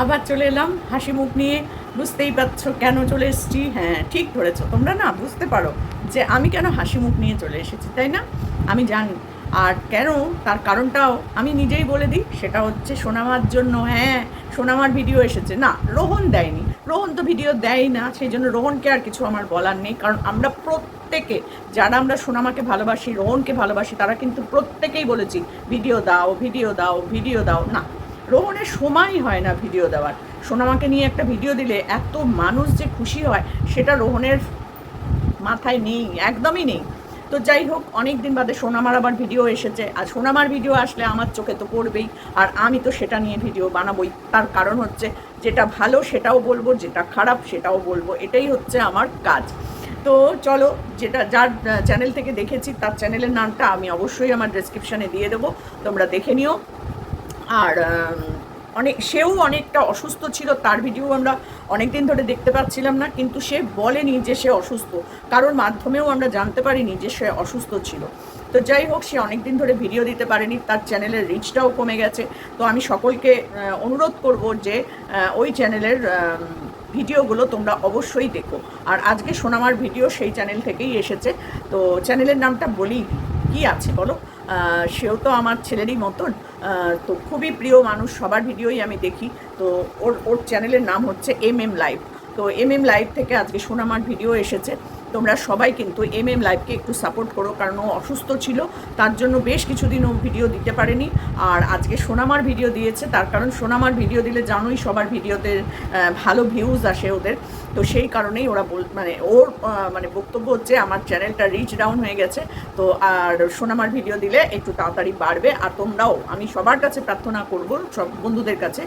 আবার চলে এলাম হাসি মুখ নিয়ে। বুঝতেই পারছ কেন চলে এসেছি? হ্যাঁ ঠিক ধরেছো। তোমরা না বুঝতে পারো যে আমি কেন হাসি মুখ নিয়ে চলে এসেছি, তাই না? আমি জানি। আর কেন? তার কারণটাও আমি নিজেই বলে দিই। সেটা হচ্ছে সোনামার জন্য। হ্যাঁ সোনামার ভিডিও এসেছে। না, রোহন দেয়নি। রোহন তো ভিডিও দেয় না, সেই জন্য রোহনকে আর কিছু আমার বলার নেই। কারণ আমরা প্রত্যেকে, যারা আমরা সোনামাকে ভালোবাসি, রোহনকে ভালোবাসি, তারা কিন্তু প্রত্যেকেই বলেছি, ভিডিও দাও ভিডিও দাও ভিডিও দাও। না রোহনের সময়ই হয় না ভিডিও দেওয়ার। সোনামাকে নিয়ে একটা ভিডিও দিলে এত মানুষ যে খুশি হয়, সেটা রোহনের মাথায় নেই, একদমই নেই। তো যাই হোক অনেক দিন বাদে সোনামার আবার ভিডিও এসেছে। আর সোনামার ভিডিও আসলে আমার চোখে তো পড়বেই, আর আমি তো সেটা নিয়ে ভিডিও বানাবোই। তার কারণ হচ্ছে, যেটা ভালো সেটাও বলব, যেটা খারাপ সেটাও বলব। এটাই হচ্ছে আমার কাজ। তো চলো, যেটা যার চ্যানেল থেকে দেখেছি, তার চ্যানেলের নামটা আমি অবশ্যই আমার ডেসক্রিপশানে দিয়ে দেবো। তোমরা দেখে নিও। আর অনেক, সেও অনেকটা অসুস্থ ছিল, তার ভিডিও আমরা অনেক দিন ধরে দেখতে পাচ্ছিলাম না, কিন্তু সে বলেনি যে সে অসুস্থ। কারোর মাধ্যমেও আমরা জানতে পারিনি যে সে অসুস্থ ছিল। তো যাই হোক, সে অনেক দিন ধরে ভিডিও দিতে পারেনি, তার চ্যানেলের রিচটাও কমে গেছে। তো আমি সকলকে অনুরোধ করব যে ওই চ্যানেলের ভিডিওগুলো তোমরা অবশ্যই দেখো। আর আজকে সোনামার ভিডিও সেই চ্যানেল থেকেই এসেছে। তো চ্যানেলের নামটা বলি কি আছে, বলো? সেও তো আমার ছেলেরই মতন। তো খুবই প্রিয় মানুষ, সবার ভিডিওই আমি দেখি। তো ওর ওর চ্যানেলের নাম হচ্ছে এম এম লাইভ তো এম এম লাইভ থেকে আজকে সোনামার ভিডিও এসেছে। তোমরা সবাই কিন্তু এম এম লাইভকে একটু সাপোর্ট করো, কারণ ও অসুস্থ ছিল, তার জন্য বেশ কিছুদিন ও ভিডিও দিতে পারেনি। আর আজকে সোনামার ভিডিও দিয়েছে, তার কারণ সোনামার ভিডিও দিলে জানোই সবার ভিডিওতে ভালো ভিউজ আসে ওদের। তো সেই কারণেই ওরা বল মানে ওর মানে বক্তব্য হচ্ছে, আমার চ্যানেলটা রিচ ডাউন হয়ে গেছে। তো আর সোনামার ভিডিও দিলে একটু তাড়াতাড়ি বাড়বে। আর তোমরাও, আমি সবার কাছে প্রার্থনা করব, সব বন্ধুদের কাছে,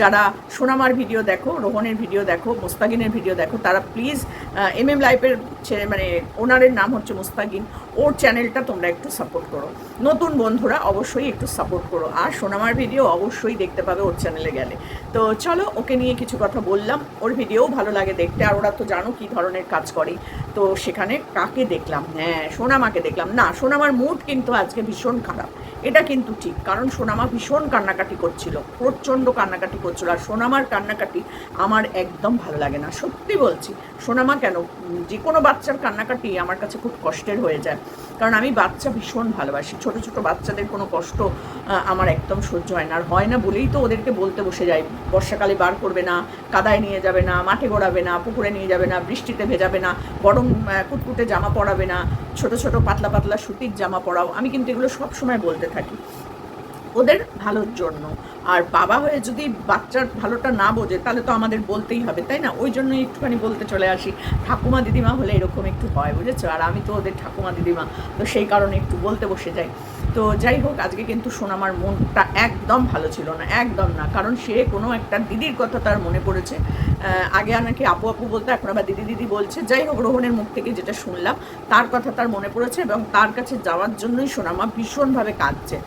যারা সোনামার ভিডিও দেখো, রোহনের ভিডিও দেখো মোস্তাগিনের ভিডিও দেখো, তারা প্লিজ এম এম লাইফের মানে ওনারের নাম হচ্ছে মোস্তাগিন ওর চ্যানেলটা তোমরা একটু সাপোর্ট করো। নতুন বন্ধুরা অবশ্যই একটু সাপোর্ট করো। আর সোনামার ভিডিও অবশ্যই দেখতে পাবে ওর চ্যানেলে গেলে। তো চলো, ওকে নিয়ে কিছু কথা বললাম। ওর ভিডিও ভালো লাগে দেখতে, আর ওরা তো জানো কী ধরনের কাজ করে। তো সেখানে কাকে দেখলাম? হ্যাঁ সোনামাকে দেখলাম। না, সোনামার মুড কিন্তু আজকে ভীষণ খারাপ। এটা কিন্তু ঠিক, কারণ সোনামা ভীষণ কান্নাকাটি করছিল, প্রচণ্ড কান্নাকাটি করছিল, আর সোনামার কান্নাকাটি আমার একদম ভালো লাগে না। সত্যি বলছি, সোনামা কেন যে কোনো বাচ্চার কান্নাকাটি আমার কাছে খুব কষ্টের হয়ে যায়। কারণ আমি বাচ্চা ভীষণ ভালোবাসি। ছোট ছোট বাচ্চাদের কোনো কষ্ট আমার একদম সহ্য হয় না। আর হয় না বলেই তো ওদেরকে বলতে বসে যাই। বর্ষাকালে বার করবে না, কাদায় নিয়ে যাবে না, মাঠে গড়াবে না, পুকুরে নিয়ে যাবে না, বৃষ্টিতে ভেজাবে না, গরম কুটকুটে জামা পরাবে না, ছোট ছোট পাতলা পাতলা সুতির জামা পরাও। আমি কিন্তু এগুলো সবসময় বলতে থাকি। ওদের ভালোর জন্য। আর বাবা হয়ে যদি বাচ্চার ভালোটা না বোঝে, তাহলে তো আমাদের বলতেই হবে, তাই না? ওই জন্য একটুখানি বলতে চলে আসি। ঠাকুমা দিদিমা হলে এরকম একটু হয়, বুঝেছ? আর আমি তো ওদের ঠাকুমা দিদিমা, তো সেই কারণে একটু বলতে বসে যাই। তো যাই হোক, আজকে কিন্তু সোনামার মনটা একদম ভালো ছিল না, একদম না। কারণ সে কোনো একটা দিদির কথা তার মনে পড়েছে। আগে নাকি আপু আপু বলতো, এখন আবার দিদি দিদি বলছে। যাই হোক, রোহনের মুখ থেকে যেটা শুনলাম, তার কথা তার মনে পড়েছে এবং তার কাছে যাওয়ার জন্যই সোনামা ভীষণভাবে কাঁদছে।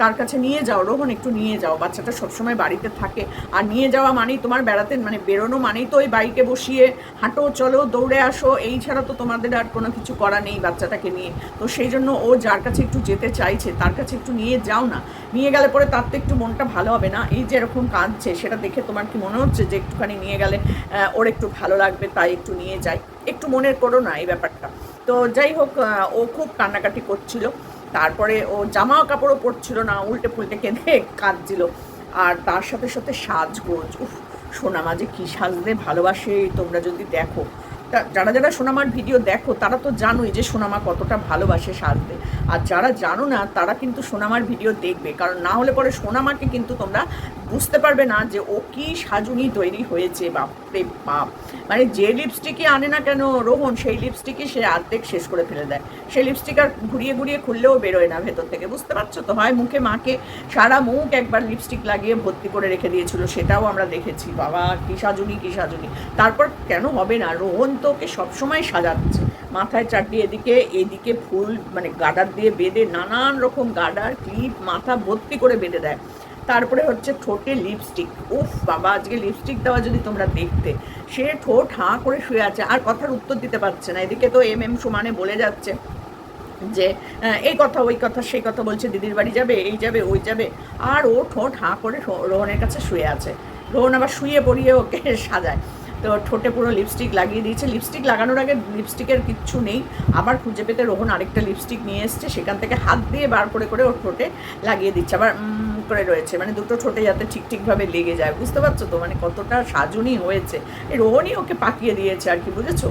তার কাছে নিয়ে যাও, রোহন একটু নিয়ে যাও, বাচ্চাটা সবসময় বাড়িতে থাকে। আর নিয়ে যাওয়া মানেই তোমার বেড়াতে মানে বেরোনো মানেই তো ওই বাইকে বসিয়ে হাঁটো, চলো, দৌড়ে আসো, এই ছাড়া তো তোমাদের আর কোনো কিছু করা নেই বাচ্চাটাকে নিয়ে। তো সেই জন্য ও যার কাছে একটু যেতে চাইছে, তার কাছে একটু নিয়ে যাও না। নিয়ে গেলে পরে তার তো একটু মনটা ভালো হবে না। এই যে এরকম কাঁদছে, সেটা দেখে তোমার কি মনে হচ্ছে যে একটুখানি নিয়ে গেলে ওর একটু ভালো লাগবে, তাই একটু নিয়ে যাই? একটু মনের করো না এই ব্যাপারটা। তো যাই হোক ও খুব কান্নাকাটি করছিল। তারপরে ও জামা কাপড়ও পরছিল না, উল্টে ফুলটে কেঁদে কাঁদছিল। আর তার সাথে সাথে সাজগোজ। উফ সোনামা যে কী সাজতে ভালোবাসে, তোমরা যদি দেখো। যারা যারা সোনামার ভিডিও দেখো, তারা তো জানোই যে সোনামা কতটা ভালোবাসে সাজতে। আর যারা জানো না, তারা কিন্তু সোনামার ভিডিও দেখবে। কারণ না হলে পরে সোনামাকে কিন্তু তোমরা বুঝতে পারবে না যে ও কি সাজুনি তৈরি হয়েছে, বাপরে বাপ। মানে যে লিপস্টিকই আনে না কেন রোহন, সেই লিপস্টিকই সে অর্ধেক শেষ করে ফেলে দেয়। সেই লিপস্টিক আর ঘুরিয়ে ঘুরিয়ে খুললেও বেরোয় না ভেতর থেকে, বুঝতে পারছ তো? হয় মুখে মাকে সারা মুখ একবার লিপস্টিক লাগিয়ে ভর্তি করে রেখে দিয়েছিল, সেটাও আমরা দেখেছি। বাবা, কি সাজুনি কি সাজুনি। তারপর কেন হবে না? রোহন তো ওকে সবসময় সাজাচ্ছে। মাথায় চারটি এদিকে এদিকে ফুল মানে গাডার দিয়ে বেঁধে নানান রকম গার্ডার ক্লিপ, মাথা ভর্তি করে বেঁধে দেয়। তারপরে হচ্ছে ঠোঁটে লিপস্টিক উফ বাবা আজকে লিপস্টিক দেওয়া যদি তোমরা দেখতে। সে ঠোঁট হাঁ করে শুয়ে আছে আর কথার উত্তর দিতে পারছে না। এদিকে তো এম এম সমানে বলে যাচ্ছে যে আহ, এই কথা ওই কথা সেই কথা বলছে দিদির বাড়ি যাবে এই যাবে ওই যাবে। আর ও ঠোঁট হাঁ করে রোহনের কাছে শুয়ে আছে। রোহন আবার শুয়ে পড়িয়ে ওকে সাজায়। তো ঠোঁটে পুরো লিপস্টিক লাগিয়ে দিয়েছে। লিপস্টিক লাগানোর আগে লিপস্টিকের কিচ্ছু নেই। আবার খুঁজে পেতে রোহন আরেকটা লিপস্টিক নিয়ে এসছে। সেখান থেকে হাত দিয়ে বার করে করে ওর ঠোঁটে লাগিয়ে দিচ্ছে। আবার করে রয়েছে। মানে দুটো ঠোঁটে যাতে ঠিক ঠিকভাবে লেগে যায়। বুঝতে পারছ তো? মানে কতটা সাজুনি হয়েছে। রোহনই ওকে পাকিয়ে দিয়েছে আর কি, বুঝেছ?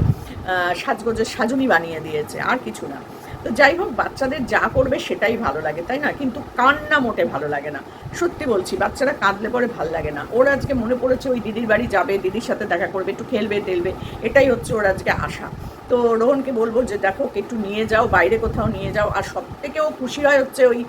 সাজগোজের সাজুনি বানিয়ে দিয়েছে। আর কিছু না। তো যাই হোক, বাচ্চাদের যা করবে সেটাই ভালো লাগে, তাই না? কিন্তু কান্না মোটে ভালো লাগে না। সত্যি বলছি, বাচ্চারা কাঁদলে পরে ভালো লাগে না। ওর আজকে মনে পড়েছে ওই দিদির বাড়ি যাবে, দিদির সাথে দেখা করবে, একটু খেলবে, টেলবে, এটাই হচ্ছে ওর আজকে আশা। তো রোহনকে বলব যে, দেখো একটু নিয়ে যাও, বাইরে কোথাও নিয়ে যাও, আর সব থেকেও খুশি হয় হচ্ছে ওই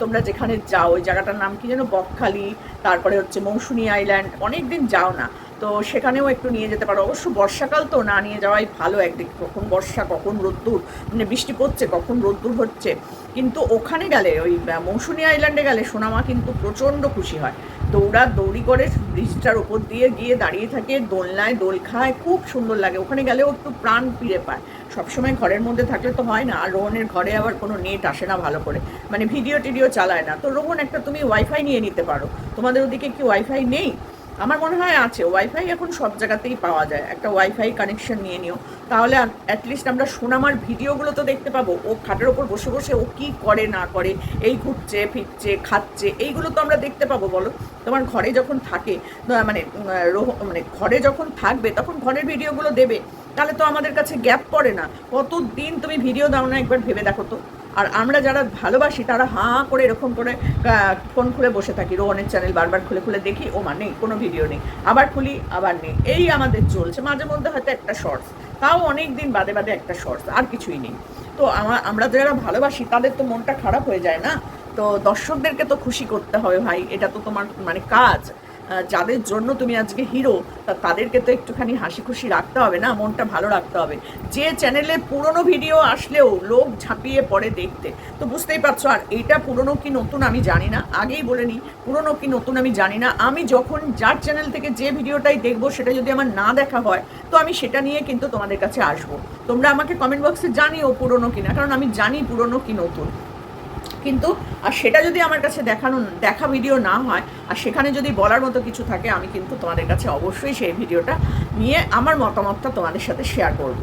তোমরা যেখানে যাও, ওই জায়গাটার নাম কি যেন, বকখালি, তারপরে হচ্ছে মৌসুনি আইল্যান্ড অনেক দিন যাও না। তো সেখানেও একটু নিয়ে যেতে পারো। অবশ্য বর্ষাকাল তো না নিয়ে যাওয়াই ভালো একদিক। কখন বর্ষা, কখন রোদ্দুর মানে বৃষ্টি পড়ছে, কখন রোদ্দুর হচ্ছে। কিন্তু ওখানে গেলে, ওই মৌসুনি আইল্যান্ডে গেলে সোনামা কিন্তু প্রচণ্ড খুশি হয়। দৌড়া, দৌড়ি করে ব্রিজটার ওপর দিয়ে গিয়ে দাঁড়িয়ে থাকে, দোলনায় দোল খায়, খুব সুন্দর লাগে। ওখানে গেলেও একটু প্রাণ ফিরে পায়। সবসময় ঘরের মধ্যে থাকলে তো হয় না, আর রোহনের ঘরে আবার কোনো নেট আসে না ভালো করে। মানে ভিডিও টিডিও চালায় না। তো রোহন একটা তুমি ওয়াইফাই নিয়ে নিতে পারো। তোমাদের ওদিকে কি ওয়াইফাই নেই? আমার মনে হয় আছে ওয়াইফাই এখন সব জায়গাতেই পাওয়া যায়। একটা ওয়াইফাই কানেকশন নিয়ে নিও। তাহলে অ্যাটলিস্ট আমরা সোনামার ভিডিওগুলো তো দেখতে পাবো, ও খাটের ওপর বসে বসে ও কি করে না করে, এই ঘুরছে, ফিরছে, খাচ্ছে, এইগুলো তো আমরা দেখতে পাবো, বলো? তোমার ঘরে যখন থাকে মানে মানে ঘরে যখন থাকবে, তখন ঘরের ভিডিওগুলো দেবে। তাহলে তো আমাদের কাছে গ্যাপ পড়ে না। কতদিন তুমি ভিডিও দাও না একবার ভেবে দেখো তো। আর আমরা যারা ভালোবাসি, তারা হাঁ করে এরকম করে ফোন খুলে বসে থাকি। রোহনের চ্যানেল বারবার খুলে খুলে দেখি, ও মা, নেই, কোনো ভিডিও নেই। আবার খুলি, আবার নেই। এই আমাদের চলছে। মাঝে মধ্যে হয়তো একটা শর্টস তাও অনেক দিন বাদে বাদে একটা শর্টস আর কিছুই নেই। তো আমার আমরা যারা ভালোবাসি, তাদের তো মনটা খারাপ হয়ে যায় না? তো দর্শকদেরকে তো খুশি করতে হবে ভাই। এটা তো তোমার মানে কাজ। যাদের জন্য তুমি আজকে হিরো তা তাদেরকে তো একটুখানি হাসি খুশি রাখতে হবে না, মনটা ভালো রাখতে হবে। যে চ্যানেলে পুরনো ভিডিও আসলেও লোক ঝাঁপিয়ে পড়ে দেখতে। তো বুঝতেই পারছ, আর এটা পুরনো কি নতুন আমি জানি না। আগেই বলে নিই, পুরনো কি নতুন আমি জানি না। আমি যখন যার চ্যানেল থেকে যে ভিডিওটাই দেখব, সেটা যদি আমার না দেখা হয়, তো আমি সেটা নিয়ে কিন্তু তোমাদের কাছে আসব। তোমরা আমাকে কমেন্ট বক্সে জানিও পুরনো কিনা, কারণ আমি জানি পুরনো কি নতুন। কিন্তু, আর সেটা যদি আমার কাছে দেখানো, দেখা ভিডিও না হয়, আর সেখানে যদি বলার মতো কিছু থাকে, আমি কিন্তু তোমাদের কাছে অবশ্যই সেই ভিডিওটা নিয়ে আমার মতামতটা তোমাদের সাথে শেয়ার করব।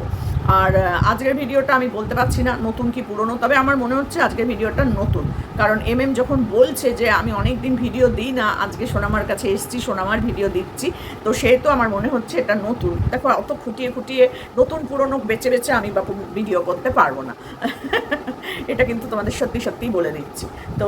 আর আজকের ভিডিওটা আমি বলতে পারছি না নতুন কি পুরনো, তবে আমার মনে হচ্ছে আজকের ভিডিওটা নতুন। কারণ এম এম যখন বলছে যে আমি অনেক দিন ভিডিও দিই না, আজকে সোনামার কাছে এসছি, সোনামার ভিডিও দিচ্ছি, তো সেহেতু আমার মনে হচ্ছে এটা নতুন। দেখো, অত খুঁটিয়ে খুঁটিয়ে নতুন পুরনো বেছে বেছে আমি বাপু ভিডিও করতে পারব না। এটা কিন্তু তোমাদের সত্যি সত্যিই বলে দিচ্ছি। তো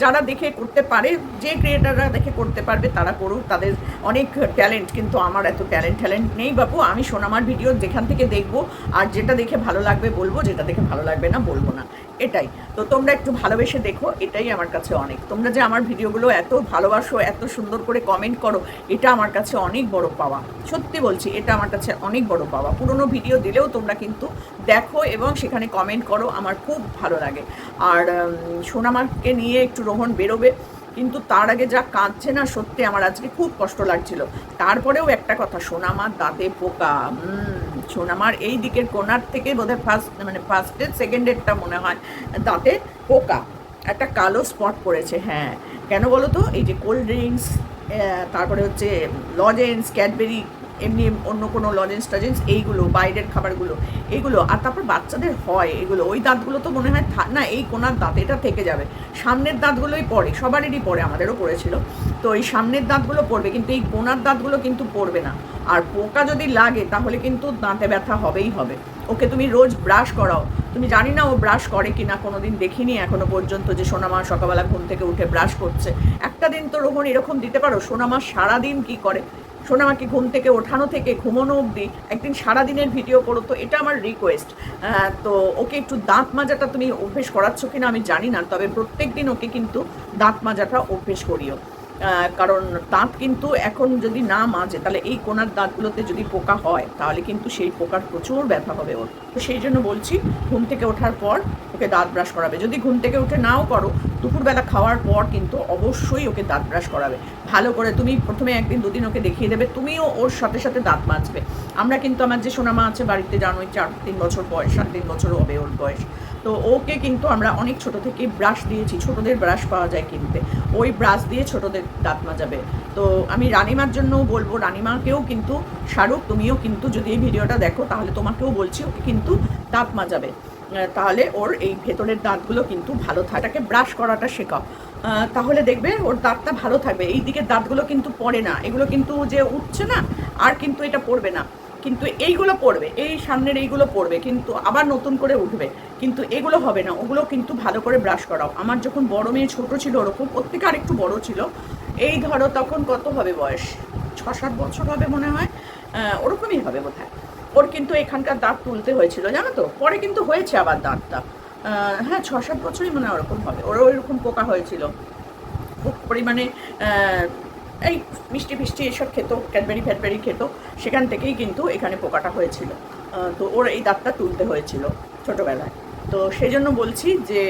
যারা দেখে করতে পারে, যে ক্রিয়েটাররা দেখে করতে পারবে, তারা করুক। তাদের অনেক ট্যালেন্ট কিন্তু আমার এত ট্যালেন্ট ট্যালেন্ট নেই বাবু আমি সোনামার ভিডিও যেখান থেকে দেখব, আর যেটা দেখে ভালো লাগবে বলব, যেটা দেখে ভালো লাগবে না বলব না। এটাই। তো তোমরা একটু ভালোবেসে দেখো, এটাই আমার কাছে অনেক। তোমরা যে আমার ভিডিওগুলো এত ভালোবাসো, এত সুন্দর করে কমেন্ট করো, এটা আমার কাছে অনেক বড় পাওয়া। সত্যি বলছি, এটা আমার কাছে অনেক বড় পাওয়া। পুরনো ভিডিও দিলেও তোমরা কিন্তু দেখো এবং সেখানে কমেন্ট করো, আমার খুব ভালো লাগে। আর সোনামাকে নিয়ে একটু রোহন বেরোবে, কিন্তু তার আগে যা কাঁদছে না সত্যি আমার আজকে খুব কষ্ট লাগছিল। তারপরেও একটা কথা সোনামার দাঁতে পোকা উম, আমার এই দিকের কোনার থেকে বোধহয় ফার্স্ট মানে ফার্স্টের সেকেন্ডেরটা মনে হয় দাঁতে পোকা একটা কালো স্পট পড়েছে হ্যাঁ। কেন বলো তো এই যে কোল্ড ড্রিঙ্কস তারপরে হচ্ছে লজেন্স ক্যাডবেরি এমনি অন্য কোনো লজেন্স টজেন্স এইগুলো, বাইরের খাবারগুলো, এইগুলো। আর তারপর বাচ্চাদের হয় এগুলো। ওই দাঁতগুলো তো মনে হয় না, এই কোনার দাঁত, এটা থেকে যাবে। সামনের দাঁতগুলোই পড়ে সবারই পড়ে, আমাদেরও পড়েছিল। তো এই সামনের দাঁতগুলো পড়বে, কিন্তু এই কোনার দাঁতগুলো কিন্তু পড়বে না। আর পোকা যদি লাগে, তাহলে কিন্তু দাঁতে ব্যথা হবেই হবে। ওকে তুমি রোজ ব্রাশ করাও। তুমি জানি না ও ব্রাশ করে কি না কোনো দিন দেখিনি এখনও পর্যন্ত যে সোনামা সকালবেলা ঘুম থেকে উঠে ব্রাশ করছে। একটা দিন তো রোহন এরকম দিতে পারো, সোনামা সারাদিন কি করে? সোনামাকে ঘুম থেকে ওঠানো থেকে ঘুমানো অবধি একদিন সারাদিনের ভিডিও করো তো এটা আমার রিকোয়েস্ট তো ওকে একটু দাঁত মাজাটা তুমি অভ্যেস করাচ্ছ কিনা আমি জানি না, তবে প্রত্যেক দিন ওকে কিন্তু দাঁত মাজাটা অভ্যেস করিও। কারণ দাঁত কিন্তু এখন যদি না মাজে তাহলে এই কোনার দাঁতগুলোতে যদি পোকা হয়, তাহলে কিন্তু সেই পোকার প্রচুর ব্যথা হবে ওর। তো সেই জন্য বলছি, ঘুম থেকে ওঠার পর ওকে দাঁত ব্রাশ করাবে। যদি ঘুম থেকে উঠে নাও করো, দুপুরবেলা খাওয়ার পর কিন্তু অবশ্যই ওকে দাঁত ব্রাশ করাবে। ভালো করে তুমি প্রথমে একদিন দুদিন ওকে দেখিয়ে দেবে, তুমিও ওর সাথে সাথে দাঁত মাজবে। আমরা কিন্তু আমার যে সোনামা আছে বাড়িতে, জানোই চার তিন বছর বয়স, সাত তিন বছর হবে ওর বয়স। তো ওকে কিন্তু আমরা অনেক ছোট থেকে ব্রাশ দিয়েছি, ছোটদের ব্রাশ পাওয়া যায় কিনতে। ওই ব্রাশ দিয়ে ছোটদের দাঁত মাজাবে। তো আমি রানিমার জন্যও বলব, রানিমাকেও কিন্তু, শাহরুখ তুমিও কিন্তু যদি এই ভিডিওটা দেখো, তাহলে তোমাকেও বলছি, ওকে কিন্তু দাঁত মাজাবে। তাহলে ওর এই ভেতরের দাঁতগুলো কিন্তু ভালো থাকে তাকে ব্রাশ করাটা শেখাও। তাহলে দেখবে ওর দাঁতটা ভালো থাকবে। এই দিকের দাঁতগুলো কিন্তু পড়ে না। এগুলো কিন্তু যে উঠছে না, আর কিন্তু এটা পড়বে না। কিন্তু এইগুলো পড়বে, এই সামনের এইগুলো পড়বে, কিন্তু আবার নতুন করে উঠবে। কিন্তু এগুলো হবে না, ওগুলো কিন্তু ভালো করে ব্রাশ করাও। আমার যখন বড় মেয়ে ছোট ছিল, ওরকম প্রত্যেকে আর একটু বড় ছিল, এই ধরো তখন কত হবে বয়স? ছ সাত বছর হবে মনে হয় ওরকমই হবে বোধ ওর কিন্তু এখানকার দাঁত তুলতে হয়েছিল, জানো তো? পরে কিন্তু হয়েছে আবার দাঁতটা। হ্যাঁ ছ সাত বছরই মনে হয় ওরকম হবে। ওরও ওইরকম পোকা হয়েছিল। খুব পরিমাণে এই মিষ্টি ফিষ্টি এসব খেত, ক্যাডবেরি ফ্যাডবেরি খেত, সেখান থেকেই কিন্তু এখানে পোকাটা হয়েছিল। তো ওর এই দাঁতটা তুলতে হয়েছিল ছোটোবেলায়। তো সেই জন্য বলছি যে,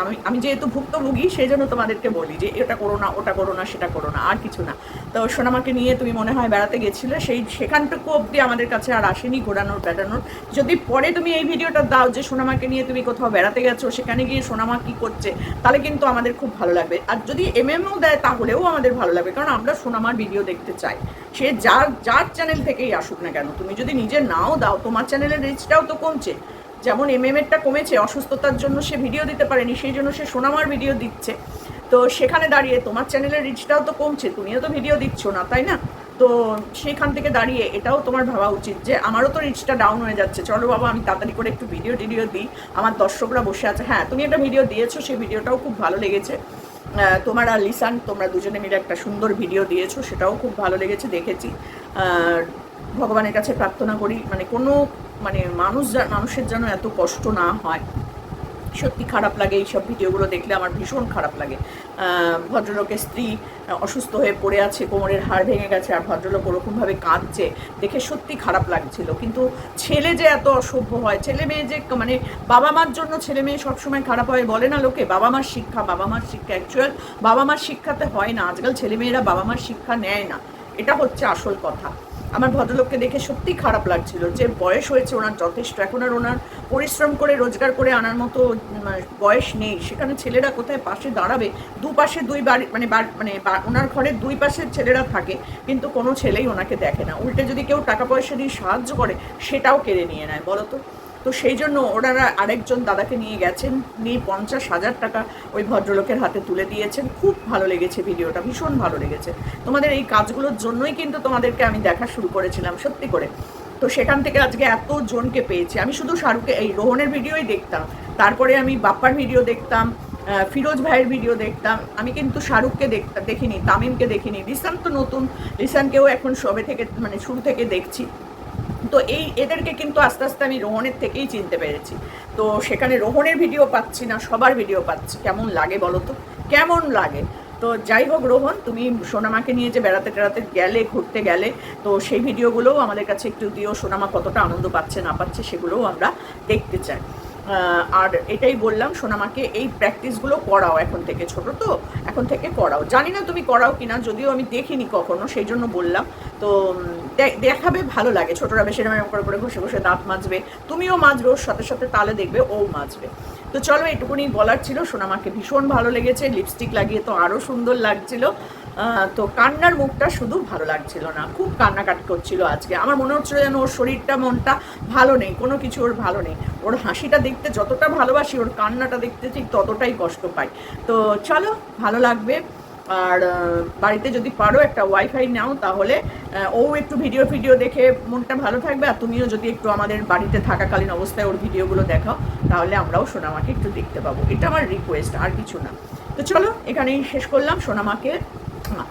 আমি আমি যেহেতু ভুক্তভোগী সেই জন্য তোমাদেরকে বলি যে, এটা করো না, ওটা করো না, সেটা করো না, আর কিছু না। তো সোনামাকে নিয়ে তুমি মনে হয় বেড়াতে গেছিলে, সেই সেখানটুকু অবধি আমাদের কাছে আর আসেনি ঘোরানোর, বেড়ানোর। যদি পরে তুমি এই ভিডিওটা দাও যে, সোনামাকে নিয়ে তুমি কোথাও বেড়াতে গেছো, সেখানে গিয়ে সোনামা কী করছে, তাহলে কিন্তু আমাদের খুব ভালো লাগবে। আর যদি এমএমও দেয়, তাহলেও আমাদের ভালো লাগবে, কারণ আমরা সোনামার ভিডিও দেখতে চাই। সে যার যার চ্যানেল থেকেই আসুক না কেন, তুমি যদি নিজে নাও দাও, তোমার চ্যানেলের রিচটাও তো কমছে। যেমন এম এমএমএরটা কমেছে, অসুস্থতার জন্য সে ভিডিও দিতে পারেনি, সেই জন্য সে সোনামার ভিডিও দিচ্ছে। তো সেখানে দাঁড়িয়ে তোমার চ্যানেলের রিচটাও তো কমছে, তুমিও তো ভিডিও দিচ্ছ না, তাই না? তো সেখান থেকে দাঁড়িয়ে এটাও তোমার ভাবা উচিত যে আমারও তো রিচটা ডাউন হয়ে যাচ্ছে। চলো বাবা, আমি তাড়াতাড়ি করে একটু ভিডিও টিডিও দিই। আমার দর্শকরা বসে আছে। হ্যাঁ তুমি একটা ভিডিও দিয়েছ, সেই ভিডিওটাও খুব ভালো লেগেছে। তোমার আর লিসান, তোমরা দুজনে মিলে একটা সুন্দর ভিডিও দিয়েছ, সেটাও খুব ভালো লেগেছে, দেখেছি। ভগবানের কাছে প্রার্থনা করি মানে কোনো মানে মানুষ মানুষের যেন এত কষ্ট না হয়। সত্যি খারাপ লাগে এইসব ভিডিওগুলো দেখলে আমার ভীষণ খারাপ লাগে। ভদ্রলোকের স্ত্রী অসুস্থ হয়ে পড়ে আছে, কোমরের হাড় ভেঙে গেছে আর ভদ্রলোক ওরকমভাবে কাঁদছে, দেখে সত্যি খারাপ লাগছিল। কিন্তু ছেলে যে এত অসভ্য হয়, ছেলে মেয়ে যে মানে বাবা মার জন্য ছেলে মেয়ে সবসময় খারাপ হয় বলে না লোকে। বাবা মার শিক্ষা, বাবা মার শিক্ষা অ্যাকচুয়াল বাবা মার শিক্ষাতে হয় না। আজকাল ছেলে মেয়েরা বাবা মার শিক্ষা নেয় না। এটা হচ্ছে আসল কথা। আমার ভদ্রলোককে দেখে সত্যি খারাপ লাগছিল। যে বয়স হয়েছে ওনার যথেষ্ট। এখন আর ওনার পরিশ্রম করে, রোজগার করে আনার মতো বয়স নেই। সেখানে ছেলেরা কোথায় পাশে দাঁড়াবে? দুপাশে দুই বাড়ি মানে মানে ওনার ঘরের দুই পাশে ছেলেরা থাকে, কিন্তু কোনো ছেলেই ওনাকে দেখে না। উল্টে যদি কেউ টাকা পয়সা দিয়ে সাহায্য করে, সেটাও কেড়ে নিয়ে নেয়, বলো তো? তো সেই জন্য ওনারা আরেকজন দাদাকে নিয়ে গেছেন, নিয়ে পঞ্চাশ হাজার টাকা ওই ভদ্রলোকের হাতে তুলে দিয়েছেন। খুব ভালো লেগেছে ভিডিওটা, ভীষণ ভালো লেগেছে। তোমাদের এই কাজগুলোর জন্যই কিন্তু তোমাদেরকে আমি দেখা শুরু করেছিলাম, সত্যি করে। তো সেখান থেকে আজকে এত জনকে পেয়েছি। আমি শুধু শাহরুখে এই রোহনের ভিডিওই দেখতাম। তারপরে আমি বাপ্পার ভিডিও দেখতাম ফিরোজ ভাইয়ের ভিডিও দেখতাম। আমি কিন্তু শাহরুখকে দেখতাম দেখিনি, তামিমকে দেখিনি। রিসান তো নতুন, রিসানকেও এখন সবে থেকে মানে শুরু থেকে দেখছি। তো এই এদেরকে কিন্তু আস্তে আস্তে আমি রোহনের থেকেই চিনতে পেরেছি। তো সেখানে রোহনের ভিডিও পাচ্ছি না, সবার ভিডিও পাচ্ছি। কেমন লাগে বলো তো? কেমন লাগে? তো যাই হোক রোহন, তুমি সোনামাকে নিয়ে যে বেড়াতে টেড়াতে গেলে, ঘুরতে গেলে, তো সেই ভিডিওগুলোও আমাদের কাছে একটু দিও। সোনামা কতটা আনন্দ পাচ্ছে, না পাচ্ছে, সেগুলোও আমরা দেখতে চাই। আর এটাই বললাম, সোনামাকে এই প্র্যাকটিসগুলো করাও এখন থেকে ছোট তো, এখন থেকে করাও। জানি না তুমি করাও কিনা, যদিও আমি দেখিনি কখনো সেই জন্য বললাম। তো দেখাবে, ভালো লাগে। ছোটরা বেশি এরকম করে করে ঘষে ঘষে দাঁত মাজবে। তুমিও মাজবে, ওর সাথে সাথে তালে দেখবে, ও মাজবে। তো চলো, এটুকুনি বলার ছিল, সোনামাকে ভীষণ ভালো লেগেছে লিপস্টিক লাগিয়ে তো আরও সুন্দর লাগছিল। তো কান্নার মুখটা শুধু ভালো লাগছিল না। খুব কান্নাকাটি করছিল আজকে। আমার মনে হচ্ছিল যেন ওর শরীরটা, মনটা ভালো নেই, কোনো কিছু ওর ভালো নেই। ওর হাসিটা দেখতে যতটা ভালোবাসি, ওর কান্নাটা দেখতে ঠিক ততটাই কষ্ট পাই। তো চলো, ভালো লাগবে। আর বাড়িতে যদি পারো একটা ওয়াইফাই নাও তাহলে ও একটু ভিডিও ভিডিও দেখে মনটা ভালো থাকবে। আর তুমিও যদি একটু আমাদের বাড়িতে থাকাকালীন অবস্থায় ওর ভিডিওগুলো দেখাও, তাহলে আমরাও সোনামাকে একটু দেখতে পাবো। এটা আমার রিকোয়েস্ট আর কিছু না। তো চলো, এখানেই শেষ করলাম। সোনামাকে 是吗